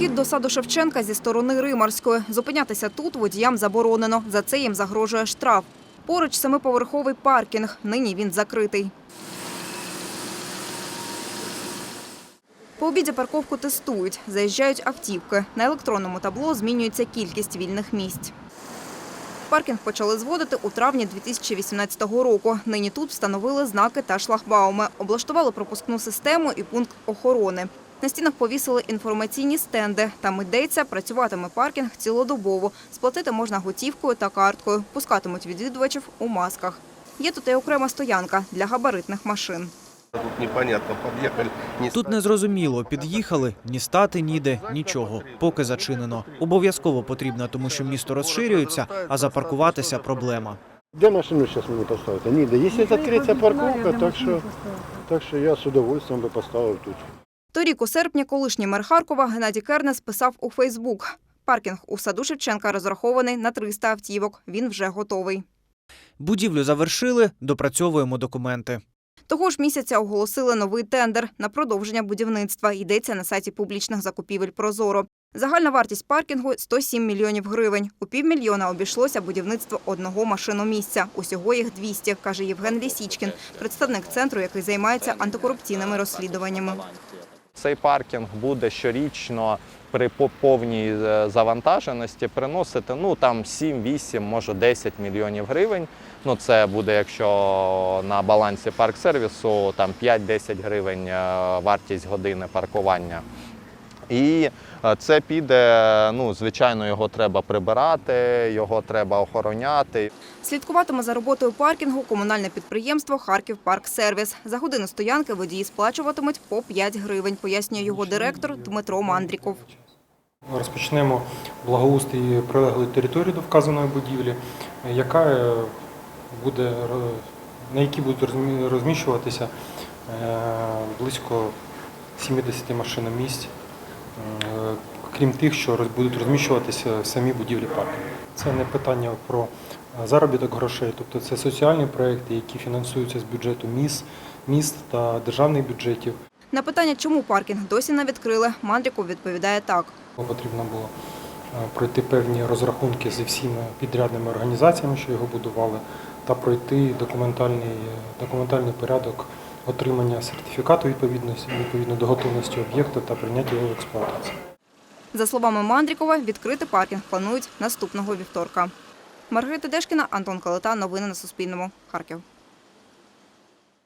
Вхід до саду Шевченка зі сторони Римарської. Зупинятися тут водіям заборонено. За це їм загрожує штраф. Поруч семиповерховий паркінг. Нині він закритий. По обіді парковку тестують. Заїжджають автівки. На електронному табло змінюється кількість вільних місць. Паркінг почали зводити у травні 2018 року. Нині тут встановили знаки та шлагбауми, облаштували пропускну систему і пункт охорони. На стінах повісили інформаційні стенди. Там йдеться, працюватиме паркінг цілодобово. Сплатити можна готівкою та карткою. Пускатимуть відвідувачів у масках. Є тут і окрема стоянка для габаритних машин. Тут непонятно, подъехали. Не Тут не зрозуміло, під'їхали, ні стати ніде, нічого. Поки зачинено. Обов'язково потрібно, тому що місто розширюється, а запаркуватися проблема. Де машину зараз мені поставити? Ніде. Якщо відкриється парковка, так що, так що я з удовольствием би поставив тут. Торік у серпні колишній мер Харкова Геннадій Кернес писав у Фейсбук. Паркінг у саду Шевченка розрахований на 300 автівок. Він вже готовий. Будівлю завершили, допрацьовуємо документи. Того ж місяця оголосили новий тендер на продовження будівництва. Йдеться на сайті публічних закупівель Прозоро. Загальна вартість паркінгу 107 мільйонів гривень. У півмільйона обійшлося будівництво одного машиномісця. Усього їх 200, каже Євген Лісічкін, представник центру, який займається антикорупційними розслідуваннями. Цей паркінг буде щорічно при по- повній е, завантаженості приносити ну там 7, 8, може 10 мільйонів гривень. Ну це буде, якщо на балансі парк-сервісу там 5-10 гривень е, вартість години паркування. І е, це піде, ну звичайно, його треба прибирати, його треба охороняти. Слідкуватиме за роботою паркінгу комунальне підприємство Харків Парк Сервіс. За годину стоянки водії сплачуватимуть по 5 гривень, пояснює його директор Дмитро Мандріков. Розпочнемо благоустрій прилеглої території до вказаної будівлі, яка е, буде, на якій будуть розміщуватися е, близько 70 машиномісць, е, крім тих, що будуть розміщуватися в самій будівлі парку. Це не питання про е, заробіток грошей, тобто це соціальні проекти, які фінансуються з бюджету міст, міст та державних бюджетів. На питання, чому паркінг досі не відкрили, Мандріков відповідає так. Потрібно було е, пройти певні розрахунки зі всіма підрядними організаціями, що його будували, та пройти документальний, документальний порядок отримання сертифікату відповідно до готовності об'єкта та прийняття його в експлуатацію. За словами Мандрікова, відкрити паркінг планують наступного вівторка. Маргарита Дешкіна, Антон Калита. Новини на Суспільному. Харків.